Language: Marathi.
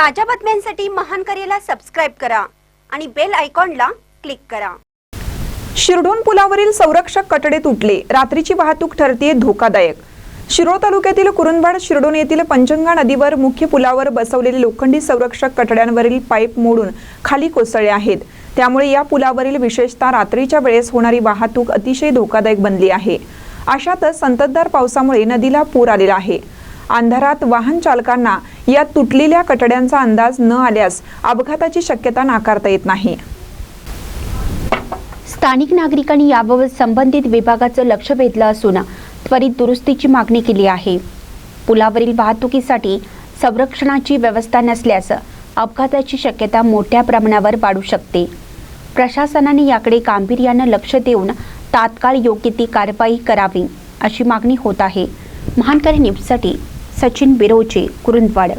ताज्या बातम्यांसाठी महान करेला सबस्क्राईब करा आणि बेल आयकॉनला क्लिक करा. शिरढोण पुलावरील संरक्षक कटडे तुटले. रात्रीची वाहतूक ठरतीये धोकादायक. शिरोळ तालुक्यातील कुरुंदवाड शिरडोन येथील पंचंगा नदीवर मुख्य पुलावर बसवलेले लोखंडी संरक्षक कटड्यांवरील पाईप मोडून खाली कोसळले आहेत. त्यामुळे या पुलावरील विशेषतः रात्रीच्या वेळेस होणारी वाहतूक अतिशय धोकादायक बनली आहे. अशातच संततधार पावसामुळे नदीला पूर आलेला आहे. अंधारात वाहन चालकांना या तुटलेल्या कटड्यांचा अंदाज न आल्यास अपघाताची शक्यता नाकारता येत नाही. स्थानिक नागरिकांनी याबाबत संबंधित विभागाचं लक्ष वेधलं असून त्वरित दुरुस्तीची मागणी केली आहे. पुलावरील वाहतुकीसाठी संरक्षणाची व्यवस्था नसल्यास अपघाताची शक्यता मोठ्या प्रमाणावर वाढू शकते. प्रशासनाने याकडे गांभीर्यानं लक्ष देऊन तात्काळ योग्य ती कारवाई करावी अशी मागणी होत आहे. महानकारी न्यूजसाठी சச்சின் பிரோஜி குறுந்தவாடு